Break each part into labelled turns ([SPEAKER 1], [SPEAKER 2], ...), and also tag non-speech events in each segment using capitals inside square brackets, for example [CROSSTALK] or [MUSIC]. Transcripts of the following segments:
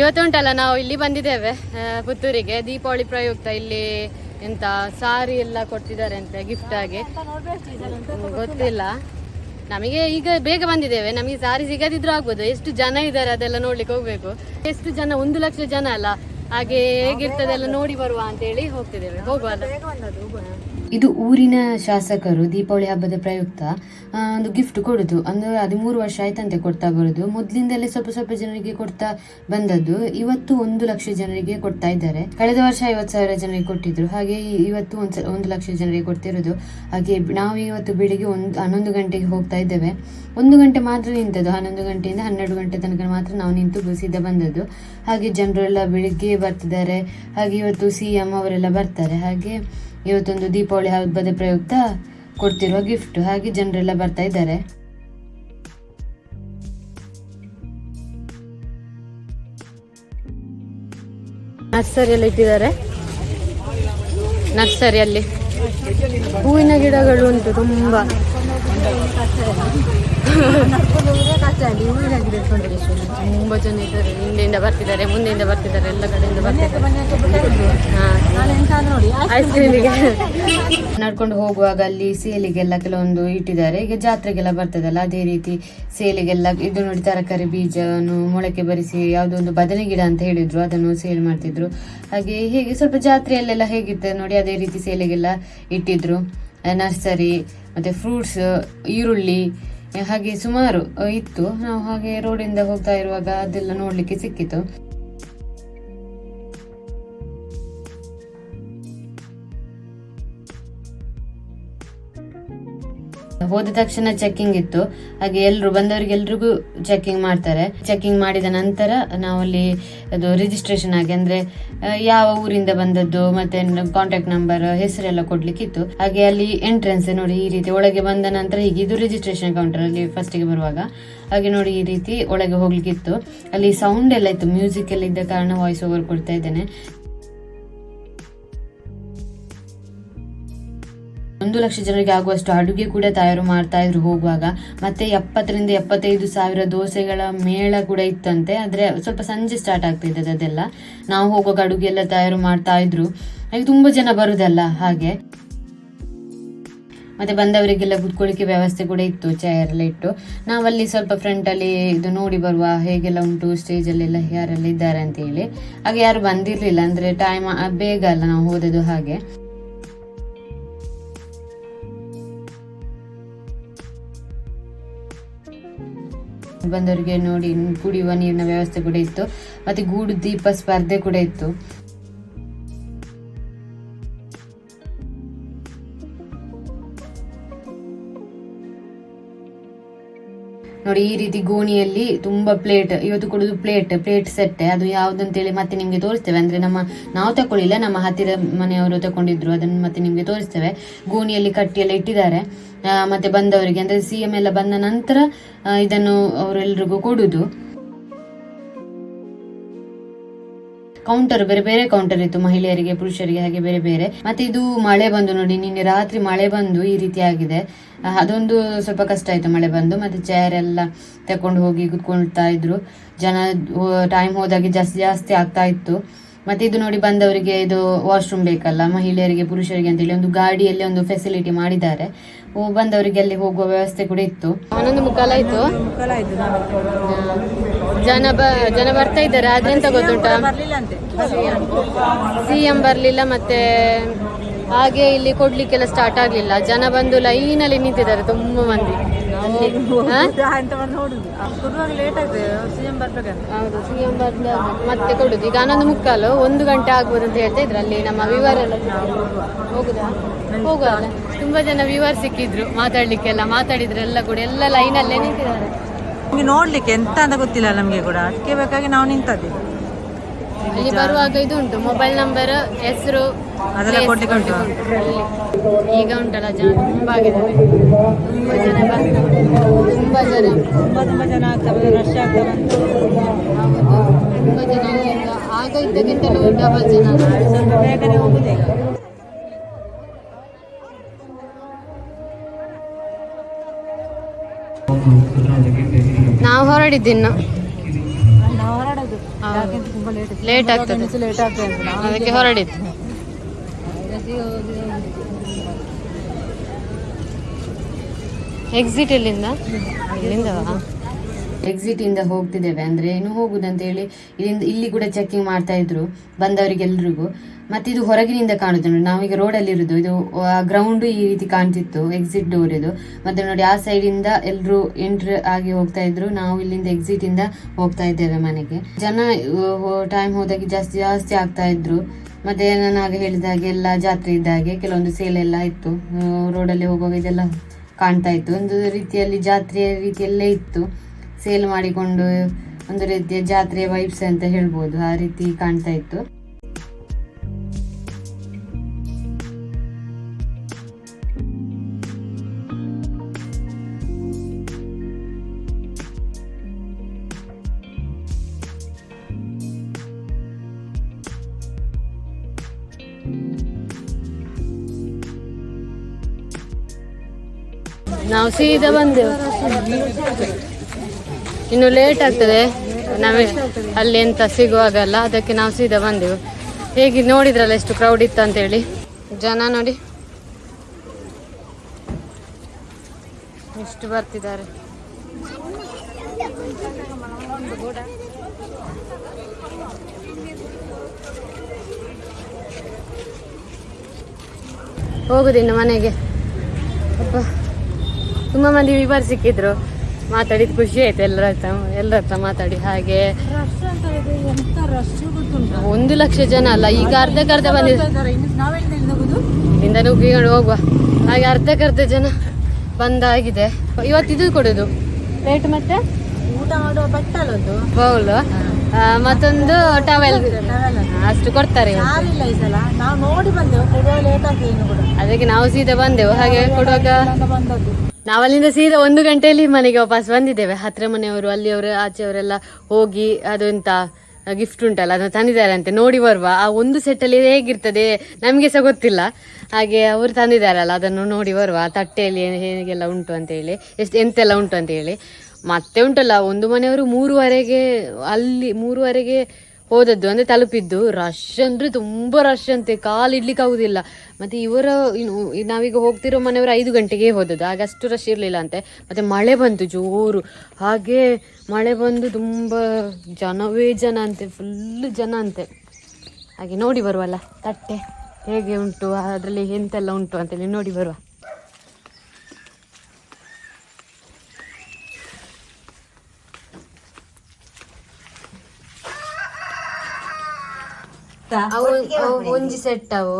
[SPEAKER 1] ಇವತ್ತುಂಟಲ್ಲ ನಾವು ಇಲ್ಲಿ ಬಂದಿದ್ದೇವೆ ಪುತ್ತೂರಿಗೆ. ದೀಪಾವಳಿ ಪ್ರಯುಕ್ತ ಇಲ್ಲಿ ಎಂತ ಸಾರಿ ಎಲ್ಲ ಕೊಟ್ಟಿದ್ದಾರೆ ಅಂತೆ ಗಿಫ್ಟ್ ಆಗಿ. ಗೊತ್ತಿಲ್ಲ. ನಮಗೆ ಈಗ ಬೇಗ ಬಂದಿದ್ದೇವೆ, ನಮಗೆ ಸಾರಿ ಸಿಗದಿದ್ರು ಆಗ್ಬೋದು. ಎಷ್ಟು ಜನ ಇದ್ದಾರೆ ಅದೆಲ್ಲ ನೋಡ್ಲಿಕ್ಕೆ ಹೋಗ್ಬೇಕು. ಎಷ್ಟು ಜನ, ಒಂದು ಲಕ್ಷ ಜನ ಅಲ್ಲ. ಹಾಗೆ ಹೇಗಿರ್ತದೆಲ್ಲ ನೋಡಿ ಬರುವ ಅಂತ ಹೇಳಿ ಹೋಗ್ತಿದ್ದೇವೆ. ಹೋಗುವ. ಇದು ಊರಿನ ಶಾಸಕರು ದೀಪಾವಳಿ ಹಬ್ಬದ ಪ್ರಯುಕ್ತ ಒಂದು ಗಿಫ್ಟ್ ಕೊಡುದು. ಅಂದ್ರೆ ಹದಿಮೂರು ವರ್ಷ ಆಯ್ತಂತೆ ಕೊಡ್ತಾ ಬರುದು. ಮೊದ್ಲಿಂದಲೇ ಸ್ವಲ್ಪ ಸ್ವಲ್ಪ ಜನರಿಗೆ ಕೊಡ್ತಾ ಬಂದದ್ದು. ಇವತ್ತು ಒಂದು ಲಕ್ಷ ಜನರಿಗೆ ಕೊಡ್ತಾ ಇದ್ದಾರೆ. ಕಳೆದ ವರ್ಷ ಐವತ್ತು ಸಾವಿರ ಜನರಿಗೆ ಕೊಟ್ಟಿದ್ರು. ಹಾಗೆ ಇವತ್ತು ಒಂದು ಲಕ್ಷ ಜನರಿಗೆ ಕೊಡ್ತಿರೋದು. ಹಾಗೆ ನಾವು ಇವತ್ತು ಬೆಳಿಗ್ಗೆ ಒಂದು, ಹನ್ನೊಂದು ಗಂಟೆಗೆ ಹೋಗ್ತಾ ಇದ್ದೇವೆ. ಒಂದು ಗಂಟೆ ಮಾತ್ರ ನಿಂತದ್ದು. ಹನ್ನೊಂದು ಗಂಟೆಯಿಂದ ಹನ್ನೆರಡು ಗಂಟೆ ತನಕ ಮಾತ್ರ ನಾವು ನಿಂತು ಬಸಿದ್ದ ಬಂದದ್ದು. ಹಾಗೆ ಜನರೆಲ್ಲ ಬೆಳಿಗ್ಗೆ ಬರ್ತಿದ್ದಾರೆ. ಹಾಗೆ ಇವತ್ತು ಸಿ ಎಂ ಅವರೆಲ್ಲ ಬರ್ತಾರೆ. ಹಾಗೆ ಇವತ್ತೊಂದು ದೀಪಾವಳಿ ಹಬ್ಬದ ಪ್ರಯುಕ್ತ ಕೊಡ್ತಿರುವ ಗಿಫ್ಟ್. ಹಾಗೆ ಜನರೆಲ್ಲ ಬರ್ತಾ ಇದ್ದಾರೆ. ನರ್ಸರಿಯಲ್ಲಿ ಇಟ್ಟಿದ್ದಾರೆ. ನರ್ಸರಿಯಲ್ಲಿ ಹೂವಿನ ಗಿಡಗಳು ಉಂಟು ತುಂಬಾ. ತುಂಬಾ ಜನ ಇದ್ದಾರೆ. ಹಿಂದೆಯಿಂದ ಬರ್ತಿದ್ದಾರೆ, ಮುಂದೆಯಿಂದ ಬರ್ತಿದ್ದಾರೆ, ಎಲ್ಲ ಕಡೆಯಿಂದ ಬರ್ತಿದ್ದಾರೆ. ನಡ್ಕೊಂಡು ಹೋಗುವಾಗ ಅಲ್ಲಿ ಸೇಲಿಗೆಲ್ಲ ಕೆಲವೊಂದು ಇಟ್ಟಿದ್ದಾರೆ. ಈಗ ಜಾತ್ರೆಗೆಲ್ಲ ಬರ್ತದಲ್ಲ, ಅದೇ ರೀತಿ ಸೇಲಿಗೆಲ್ಲ ಇದು ನೋಡಿ ತರಕಾರಿ ಬೀಜವನ್ನು ಮೊಳಕೆ ಬರಿಸಿ ಯಾವುದೋ ಒಂದು ಬದನೆ ಗಿಡ ಅಂತ ಹೇಳಿದ್ರು, ಅದನ್ನು ಸೇಲ್ ಮಾಡ್ತಿದ್ರು. ಹಾಗೆ ಹೇಗೆ ಸ್ವಲ್ಪ ಜಾತ್ರೆಯಲ್ಲೆಲ್ಲ ಹೇಗಿತ್ತು ನೋಡಿ, ಅದೇ ರೀತಿ ಸೇಲಿಗೆಲ್ಲ ಇಟ್ಟಿದ್ರು. ನರ್ಸರಿ, ಮತ್ತೆ ಫ್ರೂಟ್ಸ್ ಈರುಳ್ಳಿ, ಹಾಗೆ ಸುಮಾರು ಇತ್ತು. ನಾವು ಹಾಗೆ ರೋಡಿಂದ ಹೋಗ್ತಾ ಇರುವಾಗ ಅದೆಲ್ಲ ನೋಡ್ಲಿಕ್ಕೆ ಸಿಕ್ಕಿತು. ಹೋದ ತಕ್ಷಣ ಚೆಕ್ಕಿಂಗ್ ಇತ್ತು. ಹಾಗೆ ಎಲ್ರು ಬಂದವರಿಗೆ ಎಲ್ರಿಗೂ ಚೆಕಿಂಗ್ ಮಾಡ್ತಾರೆ. ಚೆಕಿಂಗ್ ಮಾಡಿದ ನಂತರ ನಾವಲ್ಲಿ ಅದು ರಿಜಿಸ್ಟ್ರೇಷನ್ ಆಗಿ ಅಂದ್ರೆ ಯಾವ ಊರಿಂದ ಬಂದದ್ದು, ಮತ್ತೆ ಕಾಂಟ್ಯಾಕ್ಟ್ ನಂಬರ್ ಹೆಸರೆಲ್ಲ ಕೊಡ್ಲಿಕ್ಕಿತ್ತು. ಹಾಗೆ ಅಲ್ಲಿ ಎಂಟ್ರೆನ್ಸ್ ನೋಡಿ ಈ ರೀತಿ ಒಳಗೆ ಬಂದ ನಂತರ ಹೀಗೆ ಇದು ರಿಜಿಸ್ಟ್ರೇಷನ್ ಕೌಂಟರ್ ಅಲ್ಲಿ ಫಸ್ಟಿಗೆ ಬರುವಾಗ ಹಾಗೆ ನೋಡಿ ಈ ರೀತಿ ಒಳಗೆ ಹೋಗ್ಲಿಕ್ಕಿತ್ತು. ಅಲ್ಲಿ ಸೌಂಡ್ ಎಲ್ಲ ಇತ್ತು ಮ್ಯೂಸಿಕ್ ಎಲ್ಲ ಇದ್ದ ಕಾರಣ ವಾಯ್ಸ್ ಓವರ್ ಕೊಡ್ತಾ ಇದ್ದೇನೆ. ಒಂದು ಲಕ್ಷ ಜನರಿಗೆ ಆಗುವಷ್ಟು ಅಡುಗೆ ಕೂಡ ತಯಾರು ಮಾಡ್ತಾ ಇದ್ರು ಹೋಗುವಾಗ. ಮತ್ತೆ ಎಪ್ಪತ್ತರಿಂದ ಎಪ್ಪತ್ತೈದು ಸಾವಿರ ದೋಸೆಗಳ ಮೇಳ ಕೂಡ ಇತ್ತಂತೆ. ಆದ್ರೆ ಸ್ವಲ್ಪ ಸಂಜೆ ಸ್ಟಾರ್ಟ್ ಆಗ್ತಿದ್ದದ್ದು ಅದೆಲ್ಲ. ನಾವು ಹೋಗುವಾಗ ಅಡುಗೆ ಎಲ್ಲ ತಯಾರು ಮಾಡ್ತಾ ಇದ್ರು. ಹಾಗೆ ತುಂಬಾ ಜನ ಬರುದಲ್ಲ ಹಾಗೆ. ಮತ್ತೆ ಬಂದವರಿಗೆಲ್ಲ ಕುತ್ಕೊಳ್ಳಿಕ್ಕೆ ವ್ಯವಸ್ಥೆ ಕೂಡ ಇತ್ತು ಚೇರ್ ಎಲ್ಲ ಇಟ್ಟು. ನಾವಲ್ಲಿ ಸ್ವಲ್ಪ ಫ್ರಂಟ್ ಅಲ್ಲಿ ಇದು ನೋಡಿ ಬರುವ ಹೇಗೆಲ್ಲ ಉಂಟು ಸ್ಟೇಜ್ ಅಲ್ಲೆಲ್ಲ ಯಾರೆಲ್ಲ ಇದ್ದಾರೆ ಅಂತ ಹೇಳಿ. ಹಾಗೆ ಯಾರು ಬಂದಿರ್ಲಿಲ್ಲ, ಅಂದ್ರೆ ಟೈಮ್ ಬೇಗ ಅಲ್ಲ ನಾವು ಹೋದದ್ದು ಹಾಗೆ. ಬಂದವರಿಗೆ ನೋಡಿ ಕುಡಿಯುವ ನೀರಿನ ವ್ಯವಸ್ಥೆ ಕೂಡ ಇತ್ತು. ಮತ್ತೆ ಗೂಡು ದೀಪ ಸ್ಪರ್ಧೆ ಕೂಡ ಇತ್ತು. ನೋಡಿ, ಈ ರೀತಿ ಗೋಣಿಯಲ್ಲಿ ತುಂಬಾ ಪ್ಲೇಟ್ ಇವತ್ತು ಕೊಡುದು ಪ್ಲೇಟ್ ಪ್ಲೇಟ್ ಸೆಟ್ ಅದು ಯಾವ್ದಂತೇಳಿ ಮತ್ತೆ ನಿಮ್ಗೆ ತೋರಿಸ್ತೇವೆ. ಅಂದ್ರೆ ನಮ್ಮ, ನಾವು ತಕೊಳ್ಳಿಲ್ಲ ನಮ್ಮ ಹತ್ತಿರ ಮನೆಯವರು ತಕೊಂಡಿದ್ರು ಅದನ್ನು ಮತ್ತೆ ನಿಮ್ಗೆ ತೋರಿಸ್ತೇವೆ. ಗೋಣಿಯಲ್ಲಿ ಕಟ್ಟಿ ಎಲ್ಲ ಇಟ್ಟಿದ್ದಾರೆ. ಮತ್ತೆ ಬಂದವರಿಗೆ, ಅಂದ್ರೆ ಸಿ ಎಂ ಎಲ್ಲ ಬಂದ ನಂತರ ಇದನ್ನು ಅವರೆಲ್ಲರಿಗೂ ಕೊಡುದು. ಕೌಂಟರ್ ಬೇರೆ ಬೇರೆ ಕೌಂಟರ್ ಇತ್ತು ಮಹಿಳೆಯರಿಗೆ, ಪುರುಷರಿಗೆ, ಹಾಗೆ ಬೇರೆ ಬೇರೆ. ಮತ್ತೆ ಇದು ಮಳೆ ಬಂದು ನೋಡಿ, ನಿನ್ನೆ ರಾತ್ರಿ ಮಳೆ ಬಂದು ಈ ರೀತಿ ಆಗಿದೆ. ಅದೊಂದು ಸ್ವಲ್ಪ ಕಷ್ಟ ಆಯ್ತು ಮಳೆ ಬಂದು. ಮತ್ತೆ ಚೇರ್ ಎಲ್ಲ ತಕೊಂಡು ಹೋಗಿ ಕುತ್ಕೊಳ್ತಾ ಇದ್ರು. ಜನ ಟೈಮ್ ಹೋದಾಗೆ ಜಾಸ್ತಿ ಜಾಸ್ತಿ ಆಗ್ತಾ ಇತ್ತು. ಮತ್ತೆ ಇದು ನೋಡಿ ಬಂದವರಿಗೆ ಇದು ವಾಶ್ರೂಮ್ ಬೇಕಲ್ಲ ಮಹಿಳೆಯರಿಗೆ ಪುರುಷರಿಗೆ ಅಂತ ಹೇಳಿ ಒಂದು ಗಾಡಿಯಲ್ಲಿ ಒಂದು ಫೆಸಿಲಿಟಿ ಮಾಡಿದ್ದಾರೆ. ಓ, ಬಂದವರಿಗೆ ಅಲ್ಲಿ ಹೋಗುವ ವ್ಯವಸ್ಥೆ ಕೂಡ ಇತ್ತು. ಮುಖಾಲ ಆಯ್ತು? ಜನ ಬ ಜನ ಬರ್ತಾ ಇದ್ದಾರೆ ಅದೆಂತ ಗೊತ್ತುಂಟ? ಸಿ ಎಂ ಬರ್ಲಿಲ್ಲ ಮತ್ತೆ ಹಾಗೆ ಇಲ್ಲಿ ಕೊಡ್ಲಿಕ್ಕೆಲ್ಲ ಸ್ಟಾರ್ಟ್ ಆಗ್ಲಿಲ್ಲ. ಜನ ಬಂದು ಲೈನಲ್ಲಿ ನಿಂತಿದ್ದಾರೆ ತುಂಬಾ ಮಂದಿ? ಹೌದು ಸಿಎಂ ಬರ್ಲಿ ಮತ್ತೆ ಕೊಡುದು. ಈಗ ಹನ್ನೊಂದು ಮುಕ್ಕಾಲು ಒಂದು ಗಂಟೆ ಆಗ್ಬೋದು ಅಂತ ಹೇಳ್ತಾ ಇದ್ರು. ಅಲ್ಲಿ ನಮ್ಮ ವಿವರ ಎಲ್ಲ ಹೋಗುದಾ? ಹೋಗುವ. ತುಂಬಾ ಜನ ವಿವರ್ ಸಿಕ್ಕಿದ್ರು ಮಾತಾಡ್ಲಿಕ್ಕೆಲ್ಲ. ಮಾತಾಡಿದ್ರೆಲ್ಲ ಕೂಡ ಎಲ್ಲ ಲೈನಲ್ಲೇ ನಿಂತಿದ್ದಾರೆ.
[SPEAKER 2] ನಮ್ಗೆ ನೋಡ್ಲಿಕ್ಕೆ ಎಂತ ಅಂತ ಗೊತ್ತಿಲ್ಲ ನಮ್ಗೆ ಕೂಡ. ಅದಕ್ಕೆ ಬೇಕಾಗಿ ನಾವು ನಿಂತದ್ದೆ.
[SPEAKER 1] ಅಲ್ಲಿ ಬರುವಾಗ ಇದು ಉಂಟು. ಮೊಬೈಲ್ ನಂಬರ್ ಹೆಸರು. ಈಗ ಉಂಟಲ್ಲ ಜನ ತುಂಬಾ ಆಗಿದ್ದಾರೆ ತುಂಬಾ ಜನ ತುಂಬಾ ಜನ.
[SPEAKER 2] ತುಂಬಾ ತುಂಬಾ ಜನ ಆಗ್ತಾರೆ ರಶ್
[SPEAKER 1] ಆಗ್ತಾರೆ ತುಂಬಾ ಜನ ಇದ್ದಕ್ಕಿಂತಲೂ ಡಬಲ್ ಜನ.
[SPEAKER 2] ಸ್ವಲ್ಪ ಬೇಗನೆ ಹೋಗುದು?
[SPEAKER 1] ನಾವು ಹೊರಡಿದ್ದಿನ್ನು
[SPEAKER 2] ಯಾಕೆಂತ ತುಂಬಾ ಲೇಟ್
[SPEAKER 1] ಲೇಟ್ ಆಗ್ತದೆ.
[SPEAKER 2] ಲೇಟ್ ಆಗ್ತದೆ
[SPEAKER 1] ಅದಕ್ಕೆ ಹೊರಡಿದ್ದು. ಎಕ್ಸಿಟ್ ಎಲ್ಲಿಂದ? ಇಲ್ಲಿಂದ ಎಕ್ಸಿಟ್ ಇಂದ ಹೋಗ್ತಿದ್ದೇವೆ. ಅಂದ್ರೆ ಹೋಗುದಂತ ಹೇಳಿ ಇಲ್ಲಿಂದ ಇಲ್ಲಿ ಕೂಡ ಚೆಕಿಂಗ್ ಮಾಡ್ತಾ ಇದ್ರು ಬಂದವರಿಗೆಲ್ರಿಗೂ ಮತ್ತೆ ಇದು ಹೊರಗಿನಿಂದ ಕಾಣುತ್ತೆ ನೋಡಿ. ನಾವೀಗ ರೋಡಲ್ಲಿ ಇರುದು. ಇದು ಗ್ರೌಂಡ್ ಈ ರೀತಿ ಕಾಣ್ತಿತ್ತು ಎಕ್ಸಿಟ್ ಡೋರ್ ಇದು. ಮತ್ತೆ ನೋಡಿ, ಆ ಸೈಡ್ ಇಂದ ಎಲ್ರು ಎಂಟ್ರ್ ಆಗಿ ಹೋಗ್ತಾ ಇದ್ರು. ನಾವು ಇಲ್ಲಿಂದ ಎಕ್ಸಿಟ್ ಇಂದ ಹೋಗ್ತಾ ಇದ್ದೇವೆ ಮನೆಗೆ. ಜನ ಟೈಮ್ ಹೋದಾಗೆ ಜಾಸ್ತಿ ಜಾಸ್ತಿ ಆಗ್ತಾ ಇದ್ರು. ಮತ್ತೆ ನಾನು ಆಗ ಹೇಳಿದ ಹಾಗೆ ಎಲ್ಲ ಜಾತ್ರೆ ಇದ್ದಾಗೆ ಕೆಲವೊಂದು ಸೇಲ್ ಎಲ್ಲ ಇತ್ತು. ರೋಡಲ್ಲಿ ಹೋಗುವಾಗ ಇದೆಲ್ಲ ಕಾಣ್ತಾ ಇತ್ತು. ಒಂದು ರೀತಿಯಲ್ಲಿ ಜಾತ್ರೆಯ ರೀತಿಯಲ್ಲೇ ಇತ್ತು. ಸೇಲ್ ಮಾಡಿಕೊಂಡು ಒಂದು ರೀತಿಯ ಜಾತ್ರೆಯ ವೈಬ್ಸ್ ಅಂತ ಹೇಳ್ಬೋದು. ಆ ರೀತಿ ಕಾಣ್ತಾ ಇತ್ತು. ನಾವು ಸೀದಾ ಬಂದೆವು. ಇನ್ನು ಲೇಟ್ ಆಗ್ತದೆ. ನಮಗೆ ಅಲ್ಲಿ ಎಂತ ಸಿಗುವಾಗಲ್ಲ, ಅದಕ್ಕೆ ನಾವು ಸೀದಾ ಬಂದೆವು. ಹೇಗೆ ನೋಡಿದ್ರಲ್ಲ ಎಷ್ಟು ಕ್ರೌಡ್ ಇತ್ತು ಅಂತೇಳಿ. ಜನ ನೋಡಿ. ಎಷ್ಟು ಬರ್ತಿದ್ದಾರೆ. ಹೋಗುದಿನ್ನು ಮನೆಗೆ. ಅಪ್ಪ ತುಂಬ ಮಂದಿ ವಿವರ್ ಸಿಕ್ಕಿದ್ರು ಮಾತಾಡಿದ ಖುಷಿ ಆಯ್ತು ಎಲ್ಲರ ಹತ್ರ ಎಲ್ಲರ ಹತ್ರ ಮಾತಾಡಿ. ಹಾಗೆ
[SPEAKER 2] ಇದೆ
[SPEAKER 1] ಒಂದು ಲಕ್ಷ ಜನ ಅಲ್ಲ ಈಗ ಅರ್ಧಕ್ಕರ್ಧ ಬಂದಿದೆ.
[SPEAKER 2] ನಾವೆಲ್ಲ ಹೋಗುದು?
[SPEAKER 1] ಇಲ್ಲಿಂದ ನುಗ್ಗಿಕೊಂಡು ಹೋಗುವ. ಹಾಗೆ ಅರ್ಧಕ್ಕರ್ಧ ಜನ ಬಂದಾಗಿದೆ. ಇವತ್ತು ಇದು ಕೊಡುದು. ರೇಟ್ ಮತ್ತೆ?
[SPEAKER 2] ಊಟ ಮಾಡುವ
[SPEAKER 1] ಬೌಲ್ ಮತ್ತೊಂದು ಟವೆಲ್ ಅಷ್ಟು ಕೊಡ್ತಾರೆ ಅದಕ್ಕೆ ನಾವು ಸೀದಾ ಬಂದೆವು. ಹಾಗೆ ಕೊಡುವಾಗ ನಾವಲ್ಲಿಂದ ಸೀದಾ ಒಂದು ಗಂಟೆಯಲ್ಲಿ ಮನೆಗೆ ವಾಪಸ್ ಬಂದಿದ್ದೇವೆ. ಹತ್ತಿರ ಮನೆಯವರು, ಅಲ್ಲಿಯವರು, ಆಚೆಯವರೆಲ್ಲ ಹೋಗಿ ಅದು ಎಂತ ಗಿಫ್ಟ್ ಉಂಟಲ್ಲ, ಅದನ್ನು ತಂದಿದ್ದಾರೆ ಅಂತೆ ನೋಡಿ ಬರುವ. ಆ ಒಂದು ಸೆಟ್ಟಲ್ಲಿ ಹೇಗಿರ್ತದೆ ನಮಗೆ ಸಹ ಗೊತ್ತಿಲ್ಲ. ಹಾಗೆ ಅವರು ತಂದಿದ್ದಾರಲ್ಲ, ಅದನ್ನು ನೋಡಿ ಬರುವ. ಆ ತಟ್ಟೆಯಲ್ಲಿ ಹೇಗೆಲ್ಲ ಉಂಟು ಅಂತ ಹೇಳಿ, ಎಷ್ಟು, ಎಂತೆಲ್ಲ ಉಂಟು ಅಂತ ಹೇಳಿ. ಮತ್ತೆ ಉಂಟಲ್ಲ, ಒಂದು ಮನೆಯವರು ಮೂರುವರೆಗೆ, ಅಲ್ಲಿ ಮೂರುವರೆಗೆ ಹೋದದ್ದು ಅಂದ್ರೆ ತಲುಪಿದ್ದು. ರಶ್ ಅಂದ್ರೆ ತುಂಬಾ ರಶ್ ಅಂತೆ. ಕಾಲು ಇಡ್ಲಿಕ್ಕೆ ಆಗುದಿಲ್ಲ. ಮತ್ತೆ ಇವರ ಇನ್ನು ನಾವೀಗ ಹೋಗ್ತಿರೋ ಮನೆಯವರು ಐದು ಗಂಟೆಗೆ ಹೋದದ್ದು. ಆಗ ಅಷ್ಟು ರಶ್ ಇರಲಿಲ್ಲ ಅಂತೆ. ಮತ್ತೆ ಮಳೆ ಬಂತು ಜೋರು. ಹಾಗೆ ಮಳೆ ಬಂದು ತುಂಬಾ ಜನವೇ ಜನ ಅಂತೆ. ಫುಲ್ ಜನ ಅಂತೆ. ಹಾಗೆ ನೋಡಿ ಬರುವಲ್ಲ. ತಟ್ಟೆ ಹೇಗೆ ಉಂಟು? ಅದರಲ್ಲಿ ಎಂತೆಲ್ಲ ಉಂಟು ಅಂತೇಳಿ ನೋಡಿ ಬರುವ. ಅವು ಅವು ಒಂಜಿ ಸೆಟ್ ಅವು.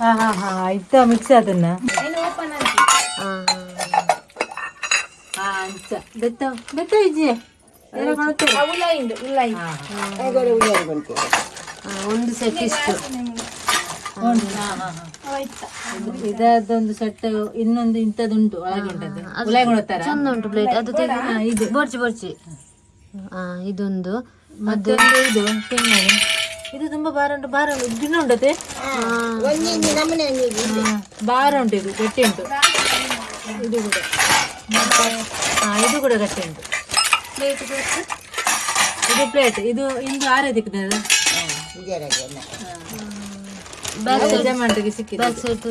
[SPEAKER 2] ಹಾ ಹಾ ಹಾ ಇತ್ತ ಮಿಕ್ಸ್ ಅದನ್ನ ಬೆತ್ತ ಬೆತ್ತ ಇಜ್ಜಿ.
[SPEAKER 1] ಒಂದು ಸೆಟ್ ಇಷ್ಟು.
[SPEAKER 2] ಇದೊಂದು ಸೆಟ್ ಇನ್ನೊಂದು ಇಂಥದ್ದುಂಟು ಒಳಗಿಂಟದ್ದು ಉಲಾಯಿ ಕೊಡುತ್ತಾರ
[SPEAKER 1] ಚಂದ ಉಂಟು ಪ್ಲೇಟ್ ಅದು ಇದೆ. ಬೋರ್ಚಿ ಬೋರ್ಚಿ. ಆ ಇದೊಂದು.
[SPEAKER 2] ಮತ್ತೊಂದು ಇದು ತೆಂಗು ಇದು ತುಂಬಾ ಭಾರ ಉಂಟು ಭಾರ ಉಂಟು ದಿನ ಉಂಟತೆ ಭಾರ ಉಂಟು ಇದು ಗಟ್ಟಿ ಉಂಟು. ಇದು ಕೂಡ. ಮತ್ತೆ ಹಾ ಇದು ಕೂಡ ಗಟ್ಟಿ ಉಂಟು. ಇದು ಪ್ಲೇಟ್ ಇದು ಇಂದು ಆರೇ ದಿಕ್ಕಿದೆ
[SPEAKER 1] ಬ್ಯಾಕ್ ಸೈಡ್
[SPEAKER 2] ಜಮಾಂಟಿಗೆ ಸಿಕ್ಕಿದೆ
[SPEAKER 1] ಬ್ಯಾಕ್ ಸೈಡ್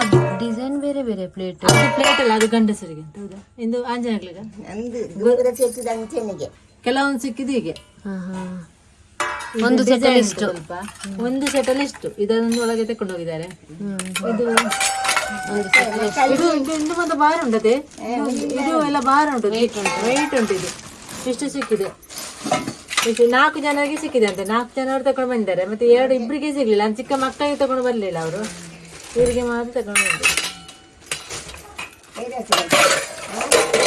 [SPEAKER 1] ಅದು ಡಿಸೈನ್ ಬೇರೆ ಬೇರೆ ಪ್ಲೇಟ್
[SPEAKER 2] ಪ್ಲೇಟ್ ಅಲ್ಲ ಅದು ಗಂಡಸರಿಗೆ ಅಂತ. ಹೌದಾ? ಇಂದು ಆಂಜನೇಯಗಳಿಗೆ? ಕೆಲವೊಂದು ಸಿಕ್ಕಿದ್ದು ಹೀಗೆ.
[SPEAKER 1] ಒಂದು
[SPEAKER 2] ಸೆಟಲ್
[SPEAKER 1] ಇಷ್ಟು.
[SPEAKER 2] ಒಂದು ಸೆಟಲ್ ಇಷ್ಟು ಇದೊಂದು ಒಳಗೆ ತಕೊಂಡು ಹೋಗಿದ್ದಾರೆ. ಇದು ಇದು ಇದು ಇಂದು ಒಂದು ಬಾರ್ ಉಂಟದೆ. ಇದು ಎಲ್ಲ ಬಾರ್ ಉಂಟು. ವೈಟ್ ಉಂಟು. ಇದು ಇಷ್ಟು ಸಿಕ್ಕಿದೆ. ಇಷ್ಟು ನಾಲ್ಕು ಜನರಿಗೆ ಸಿಕ್ಕಿದೆ ಅಂತೆ. ನಾಲ್ಕು ಜನರು ತಗೊಂಡು ಬಂದಿದ್ದಾರೆ. ಮತ್ತೆ ಎರಡು ಇಬ್ಬರಿಗೆ ಸಿಗ್ಲಿಲ್ಲ. ನಾನು ಚಿಕ್ಕ ಮಕ್ಕಳಿಗೆ ತಗೊಂಡು ಬರಲಿಲ್ಲ ಅವರು. ಇವರಿಗೆ ಮಾತ್ರ ತಗೊಂಡು ಬಂದ್ರು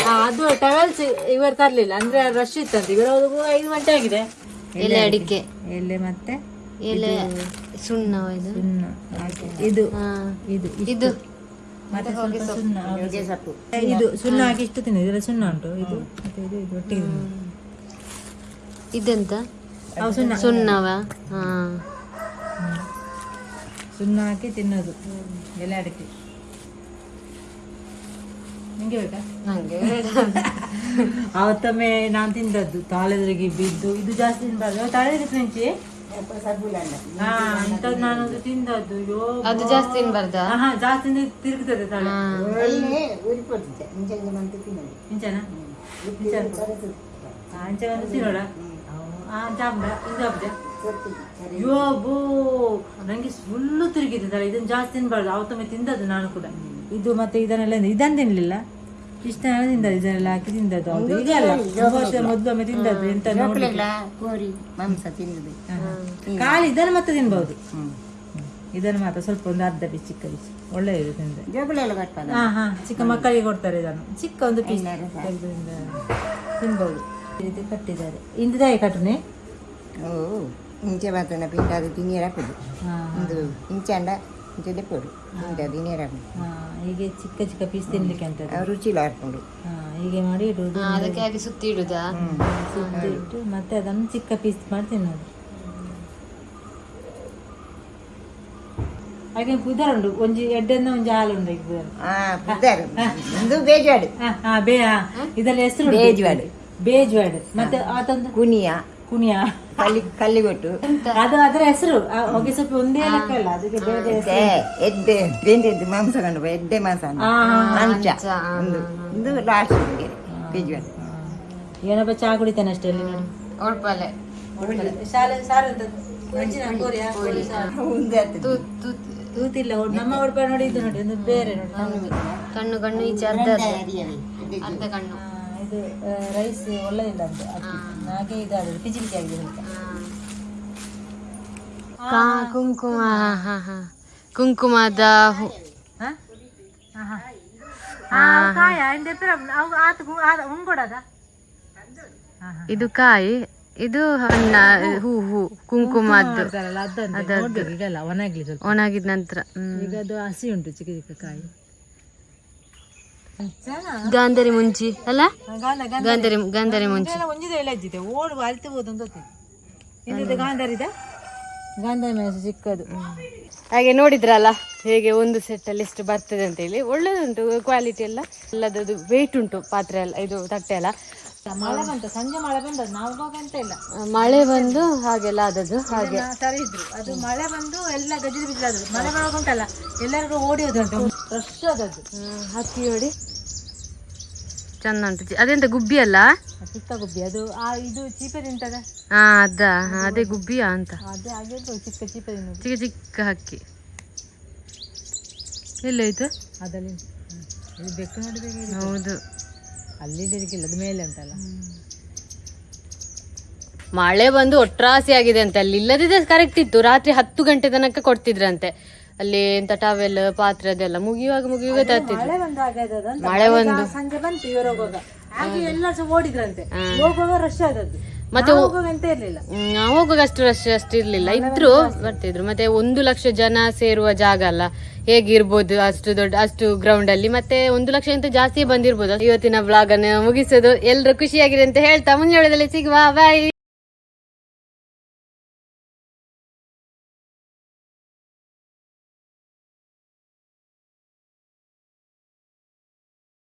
[SPEAKER 2] ಹಾ ಅದು ಟವೆಲ್ಸ್ ಇವರು ತರಲಿಲ್ಲ. ಅಂದ್ರೆ ರಶ್ ಇತ್ತಂತೆ. ಇವರು ಐದು ಗಂಟೆ ಆಗಿದೆ.
[SPEAKER 1] ಎಲೆ ಅಡಿಕೆ.
[SPEAKER 2] ಎಲೆ ಮತ್ತೆ
[SPEAKER 1] ಎಲೆ ಸುಣ್ಣ ಇದು?
[SPEAKER 2] ಇದು.
[SPEAKER 1] ಹಾ.
[SPEAKER 2] ಇದು.
[SPEAKER 1] ಇದು.
[SPEAKER 2] ಮತ್ತೆ ಸುಣ್ಣ. ಇದು ಸುಣ್ಣ ಹಾಕಿ ಇಷ್ಟು ತಿನ್ನೋದು. ಇದೆಲ್ಲ ಸುಣ್ಣ ಉಂಟು. ಇದು. ಮತ್ತೆ ಇದು ಇದು ಒಟ್ಟಿಗೆ.
[SPEAKER 1] ಇದೆಂತ? ಸುಣ್ಣವ? ಹಾ.
[SPEAKER 2] ಸುಣ್ಣ ಹಾಕಿ ತಿನ್ನೋದು. ಎಲೆ ಅಡಿಕೆ. ನಿಂಗೆ ಬೇಕಾ?
[SPEAKER 1] ನಂಗೆ [LAUGHS]
[SPEAKER 2] ಅವತ್ತೊಮ್ಮೆ ನಾನು ತಿಂದದ್ದು. ತಾಳೆದ್ರಿಗೆ ಬಿದ್ದು. ಇದು ಜಾಸ್ತಿ ತಿನ್ಬಾರ್ದು. ತಾಳೆದ್ರಿಗೆ ಫ್ರೆಂಚಿ ಹಾ ಇಂಥದ್ದು ನಾನು ತಿಂದದ್ದು. ಅಯ್ಯೋ
[SPEAKER 1] ಅದು ಜಾಸ್ತಿ ತಿನ್ಬಾರ್ದ?
[SPEAKER 2] ಹಾ, ಜಾಸ್ತಿ ತಿರುಗ್ತದೆ ತಾಳೆ. ಇಂಚನ ಆ ಜಾಂಬ ಇದು ಹಬ್ಬ ಅಯ್ಯೋ ಬೋ ನಂಗೆ ಫುಲ್ಲು ತಿರುಗಿದ್ದಲ್ಲ ಇದನ್ನು ಜಾಸ್ತಿ ತಿನ್ಬಾರ್ದು. ಅವತ್ತೊಮ್ಮೆ ತಿಂದದ್ದು ನಾನು ಕೂಡ. ಇದು ಮತ್ತೆ ಇದನ್ನೆಲ್ಲ ಇದನ್ನು ತಿನ್ಲಿಲ್ಲ. ಇಷ್ಟನೆಲ್ಲ ತಿಂದದ್ದು ಇದನ್ನೆಲ್ಲ ಹಾಕಿ ತಿಂದದ್ದು ಹೌದು ಈಗ ಅಲ್ಲ ವರ್ಷ ಮೊದಲೊಮ್ಮೆ ತಿಂದದ್ದು ಎಂತ ಕಾಲು
[SPEAKER 3] ಕೋರಿ ಮಾಂಸ ತಿನ್ನದು.
[SPEAKER 2] ಹಾ, ಹಾ. ಇದನ್ನು ಮತ್ತೆ ತಿನ್ಬಹುದು ಇದನ್ನು ಮಾತ್ರ ಸ್ವಲ್ಪ ಒಂದು ಅರ್ಧ ಪೀಸ್ ಚಿಕ್ಕ ಪೀಸ್ ಒಳ್ಳೆಯದು ತಿಂದ್ರೆ. ಹಾ ಹಾ. ಚಿಕ್ಕ ಮಕ್ಕಳಿಗೆ ಕೊಡ್ತಾರೆ ಇದನ್ನು. ಚಿಕ್ಕ ಒಂದು ಪೀಸ್ ತಿನ್ಬೋದು. ರೀತಿ ಕಟ್ಟಿದ್ದಾರೆ. ಇಂದಿದಾಯ ಕಟ್ಟನೆ?
[SPEAKER 3] ಓ ಇಂಚೆ ಮಾತ್ರ ಪಿಂಡ ಅದು ತಿನ್ನೀರಾಕುದು
[SPEAKER 2] ಹಾ
[SPEAKER 3] ಒಂದು ಇಂಚಂಡ ಇಂಚೆ ದೆಪ್ಪಡು ಪಿಂಡ. ತಿನ್ನೀರಾಕುದು
[SPEAKER 2] ಹಾ ಹೀಗೆ ಚಿಕ್ಕ ಚಿಕ್ಕ ಪೀಸ್ ತಿನ್ಲಿಕ್ಕೆ ಅಂತ
[SPEAKER 3] ರುಚಿಲ ಹಾಕೊಂಡು
[SPEAKER 2] ಹಾ ಹೀಗೆ ಮಾಡಿ ಇಡುದು.
[SPEAKER 1] ಅದಕ್ಕೆ ಹಾಗೆ ಸುತ್ತಿ ಇಡುದಾ?
[SPEAKER 2] ಸುತ್ತಿ ಇಟ್ಟು ಮತ್ತೆ ಅದನ್ನು ಚಿಕ್ಕ ಪೀಸ್ ಮಾಡಿ ತಿನ್ನೋದು. ಹಾಗೆ ಪುದರ್ ಉಂಟು. ಒಂಜಿ ಎಡ್ಡೆನ್ನ ಒಂಜಿ ಹಾಲು ಉಂಟು ಈಗ ಪುದರ್. [LAUGHS]
[SPEAKER 3] ಒಂದು ಬೇಜಾಡು.
[SPEAKER 2] ಇದರಲ್ಲಿ ಹೆಸರು
[SPEAKER 3] ಬೇಜ್ವಾಡ್.
[SPEAKER 2] ಬೇಜ್ವಾಡ್. ಮತ್ತೆ ಆತಂದು
[SPEAKER 3] ಕುನಿಯ.
[SPEAKER 2] ಕುಣಿಯ
[SPEAKER 3] ಕಲ್ಲಿ ಕಲ್ಲಿಗೊಟ್ಟು.
[SPEAKER 2] ಅದು ಅದರ ಹೆಸರು. ಆ ಹೊಗೆ ಸ್ವಲ್ಪ ಒಂದೇ ಲೆಕ್ಕ ಅಲ್ಲ ಅದಕ್ಕೆ ಬೇರೆ ಹೆಸರು.
[SPEAKER 3] ಎದ್ದೆ ಎದ್ದೆ ಬೆಂದೆದ್ದು ಮಾಂಸ ಕಂಡು ಬಾ, ಎದ್ದೆ ಮಾಂಸ ಅಂದ.
[SPEAKER 2] ಆ,
[SPEAKER 3] ಒಂದು ಒಂದು ಲಾಸ್ಟ್ ಬೇಜಾಡು
[SPEAKER 2] ಹಾ. ಏನಪ್ಪ ಚಾ ಕುಡಿತಾನೆ ಅಷ್ಟೇ ಅಲ್ಲಿ ನೋಡಿ?
[SPEAKER 1] ಒಳ್ಪಲೆ
[SPEAKER 2] ಶಾಲೆ ಸಾರು ಅಂತ ವೆಜ್ಜಿನ ಕೋರಿಯಾ? ಕೋರಿ ಸಾರು.
[SPEAKER 3] ಒಂದು ಹತ್ತು
[SPEAKER 1] ತೂತ್ ತೂತ್
[SPEAKER 2] ತೂತಿಲ್ಲ ಒಡ್- ನಮ್ಮ ಉಡುಪ ನೋಡಿ ಇದು ನೋಡಿ ಒಂದು ಬೇರೆ ನೋಡಿ.
[SPEAKER 1] ಕಣ್ಣು ಕಣ್ಣು ಈಚೆ ಅರ್ಧ. ಅರ್ಧ ಕಣ್ಣು.
[SPEAKER 2] ಇದು ರೈಸ್ ಒಳ್ಳೆದಿಲ್ಲ ಅಂತ ಅಕ್ಕಿ. ಹಾಗೆ ಇದಾಗಿದೆ ಪಿಚಿ ಪಿಚಿ ಆಗಿದೆ ಸ್ವಲ್ಪ
[SPEAKER 1] ಕಾ ಕುಂಕುಮ ಹಾ ಕುಂಕುಮದ ಹೂ-
[SPEAKER 2] ಹಾ? ಆ, ಕಾಯ? ಅವು ಆತು ಉಂಗೊಡದ.
[SPEAKER 1] ಇದು ಕಾಯಿ ಇದು ಹಣ್ಣ ಹೂ. ಹೂ ಕುಂಕುಮದ್ದು.
[SPEAKER 2] ಮಾಡ್ತಾರಲ್ಲ ಅದಂತೆ. ನೋಡ್ಬೇಕು ಈಗಲ್ಲ ಒಣಗ್ಲಿ ಸ್ವಲ್ಪ.
[SPEAKER 1] ಒಣಗಿದ ನಂತರ ಹ್ಮ್.
[SPEAKER 2] ಈಗ ಅದು ಹಸಿ ಉಂಟು ಚಿಕ್ಕ ಚಿಕ್ಕ ಕಾಯಿ.
[SPEAKER 1] ಗಾಂಧಾರಿ ಮುಂಚಿ ಅಲ್ಲ? ಗಾಂಧರಿ. ಗಾಂಧರಿ ಮುಂಚಿ.
[SPEAKER 2] ಒಂಜಿದ ಎಲ್ಲ ಇದ್ದಿದೆ. ಓಡುವ ಅರಿತು ಹೋದು ಗಾಂಧರಿ ಗಾಂಧಾರಿದ? ಗಾಂಧಾರಿ ಮೆಣಸು ಚಿಕ್ಕದು
[SPEAKER 1] ಹಾಗೆ ನೋಡಿದ್ರಲ್ಲ ಹೇಗೆ ಒಂದು ಸೆಟ್ ಅಲ್ಲಿ ಎಷ್ಟು ಬರ್ತದೆ ಅಂತ ಹೇಳಿ. ಒಳ್ಳೆದುಂಟು ಕ್ವಾಲಿಟಿ ಎಲ್ಲ. ಎಲ್ಲದದು ವೆಯ್ಟ್ ಉಂಟು ಪಾತ್ರೆ ಎಲ್ಲ ಇದು ತಟ್ಟೆ ಎಲ್ಲ.
[SPEAKER 2] ಮಳೆ ಬಂತ ಸಂಜೆ ಮಳೆ ಬಂದದ್ದು ನಾವು ಹೋಗುವಾಗ ಅಂತ ಇಲ್ಲ.
[SPEAKER 1] ಮಳೆ ಬಂದು ಹಾಗೆಲ್ಲ ಆದದ್ದು ಹಾಗೆ.
[SPEAKER 2] ಸರಿ ಇದ್ರು. ಅದು ಮಳೆ ಬಂದು ಎಲ್ಲ ಗಜಿರಿ ಬಿಸಿಲಾದ್ರು ಮಳೆ ಬರುವಾಗ ಉಂಟಲ್ಲ ಎಲ್ಲರಿಗೂ ಓಡಿ ಹೋದಂತೆ ಫ್ರೆಶ್ ಆದದ್ದು
[SPEAKER 1] ಹತ್ತಿ ನೋಡಿ ಚಂದ ಉಂಟು ಅದೆಂತ ಗುಬ್ಬಿ ಅಲ್ಲ?
[SPEAKER 2] ಚಿಕ್ಕ ಗುಬ್ಬಿ. ಅದು ಆ ಇದು ಚೀಪೆ ತಿಂತದ.
[SPEAKER 1] ಹಾ ಅದ. ಅದೇ ಗುಬ್ಬಿಯ ಅಂತ.
[SPEAKER 2] ಅದೇ ಚಿಕ್ಕ ಚೀಪೆ ತಿನ್ನೋದು.
[SPEAKER 1] ಚಿಕ್ಕ ಚಿಕ್ಕ ಹಕ್ಕಿ. ಎಲ್ಲ
[SPEAKER 2] ಅದಲ್ಲಿ. ಇದು ಬೆಕ್ಕು ನೋಡಿದಾಗ
[SPEAKER 1] ಹೌದು.
[SPEAKER 2] ಅಲ್ಲಿ ಇಡಲಿಕ್ಕಿಲ್ಲ ಅದು ಮೇಲೆ ಅಂತಲ್ಲ.
[SPEAKER 1] ಮಳೆ ಬಂದು ಒಟ್ರಾಸಿ ಆಗಿದೆ ಅಂತ. ಅಲ್ಲಿ ಇಲ್ಲದಿದ್ರೆ ಕರೆಕ್ಟ್ ಇತ್ತು. ರಾತ್ರಿ ಹತ್ತು ಗಂಟೆ ತನಕ ಕೊಡ್ತಿದ್ರಂತೆ. ಅಲ್ಲಿ ಎಂತ ಟವೆಲ್ ಪಾತ್ರೆ ಅದೆಲ್ಲ ಮುಗಿಯುವಾಗ ಮುಗಿಯುವಾಗ ತರ್ತಿದ್ರು
[SPEAKER 2] ಮಳೆ ಬಂದು ಸಂಜೆ ಬಂತು ಇವರು ಹೋಗುವಾಗ. ಹಾಗೆ ಎಲ್ಲ ಸಹ ಓಡಿದ್ರಂತೆ. ಹೋಗುವಾಗ ರಶ್ ಆದದ್ದು.
[SPEAKER 1] ಮತ್ತೆ ಹೋಗುವಾಗ ಅಷ್ಟು ರಶ್ ಅಷ್ಟು ಇರ್ಲಿಲ್ಲ. ಇದ್ರು ಬರ್ತಿದ್ರು. ಮತ್ತೆ ಒಂದು ಲಕ್ಷ ಜನ ಸೇರುವ ಜಾಗ ಅಲ್ಲ. ಹೇಗಿರ್ಬೋದು ಅಷ್ಟು ದೊಡ್ಡ ಅಷ್ಟು ಗ್ರೌಂಡ್ ಅಲ್ಲಿ. ಮತ್ತೆ ಒಂದು ಲಕ್ಷ ಅಂತ ಜಾಸ್ತಿ ಬಂದಿರ್ಬೋದು. ಇವತ್ತಿನ ಬ್ಲಾಗ್ ಅನ್ನು ಮುಗಿಸೋದು. ಎಲ್ರು ಖುಷಿಯಾಗಿದೆ ಅಂತ ಹೇಳ್ತಾ. ಮುಂಜಾನೆದಲ್ಲಿ ಸಿಗುವ. ಬಾಯ್